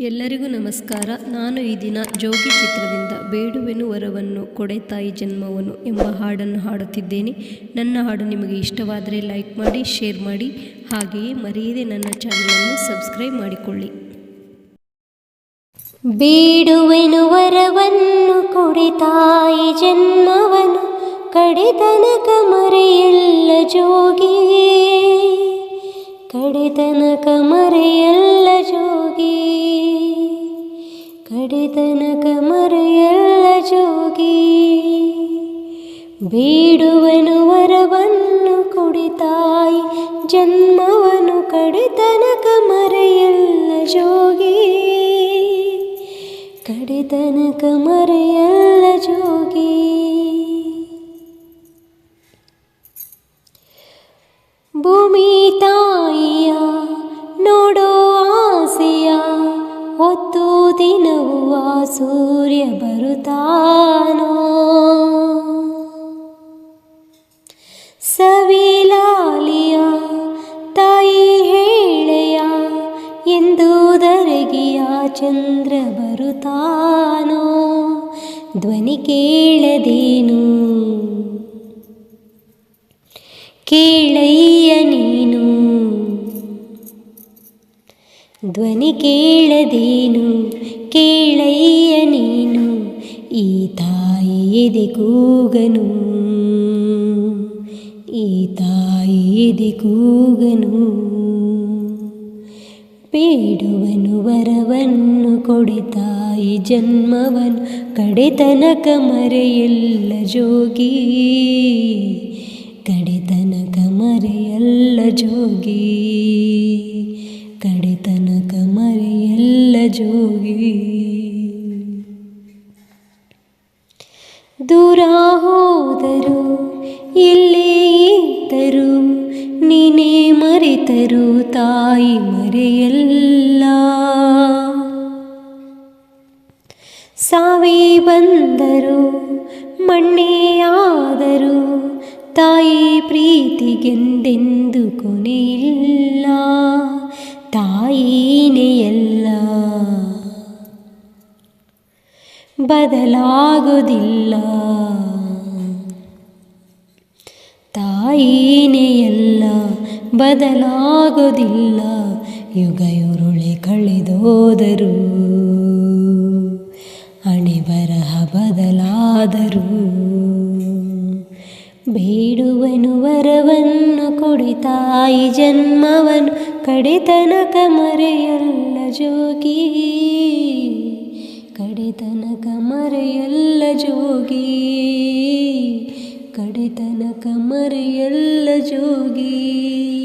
ಎಲ್ಲರಿಗೂ ನಮಸ್ಕಾರ. ನಾನು ಈ ದಿನ ಜೋಗಿ ಚಿತ್ರದಿಂದ ಬೇಡುವೆನು ವರವನ್ನು ಕೊಡೆ ತಾಯಿ ಜನ್ಮವನ್ನು ಎಂಬ ಹಾಡನ್ನು ಹಾಡುತ್ತಿದ್ದೇನೆ. ನನ್ನ ಹಾಡು ನಿಮಗೆ ಇಷ್ಟವಾದರೆ ಲೈಕ್ ಮಾಡಿ, ಶೇರ್ ಮಾಡಿ, ಹಾಗೆಯೇ ಮರೆಯದೆ ನನ್ನ ಚಾನಲನ್ನು ಸಬ್ಸ್ಕ್ರೈಬ್ ಮಾಡಿಕೊಳ್ಳಿ. ಬೇಡುವೆನು ವರವನ್ನು ಕೊಡೆ ತಾಯಿ ಜನ್ಮವನು ಕಡೆತನಕ ಮರೆಯಲ್ಲ ಜೋಗಿ. ಕಡೆತನಕ ಮರೆಯಲ್ಲ ಕಡೆತನಕ ಮರೆಯಲ್ಲ ಜೋಗಿ. ಬೀಡುವನು ವರವನ್ನು ಕುಡಿತಾಯಿ ಜನ್ಮವನು ಕಡೆತನಕ ಮರೆಯಲ್ಲ ಜೋಗಿ. ಕಡೆತನಕ ಮರೆಯಲ್ಲ ಜೋಗಿ. ಭೂಮಿ ತಾಯಿಯ ನೋಡೋ ಆಸೆಯ, ಹೊತ್ತು ದಿನವೂ ಆ ಸೂರ್ಯ ಬರುತ್ತಾನೋ? ಸವಿಲಾಲಿಯ ತಾಯಿ ಹೇಳೆಯ, ಎಂದು ದರಗಿಯ ಚಂದ್ರ ಬರುತ್ತಾನೋ? ಧ್ವನಿ ಕೇಳದೇನು? ಕೇಳಯ್ಯ ನೀನು? ಧ್ವನಿ ಕೇಳದೇನು? ಕೇಳಯ್ಯ ನೀನು? ಈ ತಾಯಿ ಎದೆ ಕೂಗನು. ಈ ತಾಯಿ ಎದೆ ಕೂಗನು. ಬೇಡುವನು ವರವನ್ನು ಕೊಡೆ ತಾಯಿ ಜನ್ಮವನು ಕಡೆತನಕ ಮರೆಯಲ್ಲ ಜೋಗಿ. ಕಡೆತನಕ ಮರೆಯಲ್ಲ ಜೋಗಿ. ಜೋಗಿ. ದೂರ ಹೋದರು, ಇಲ್ಲೇ ಇದ್ದರು, ನೀನೇ ಮರೆತರು ತಾಯಿ ಮರೆಯಲ್ಲ. ಸಾವಿ ಬಂದರು, ಮಣ್ಣೇ ಆದರು, ತಾಯಿ ಪ್ರೀತಿಗೆಂದೆಂದು ಕೊನೆಯಿಲ್ಲ, ತಾಯಿನೇ ಬದಲಾಗೋದಿಲ್ಲ ತಾಯಿನೇ ಎಲ್ಲ ಬದಲಾಗುವುದಿಲ್ಲ. ಯುಗ ಯುರುಳೆ ಕಳೆದೋದರು ಹಣೆ ಬರಹ ಬದಲಾದರು, ಬೇಡುವನು ವರವನ್ನು ಕೊಡಿ ತಾಯಿ ಜನ್ಮವನು ಕಡೆತನಕ ಮರೆಯಲ್ಲ. ಕಡೆತನಕ ಮರೆಯಲ್ಲ ಜೋಗಿ.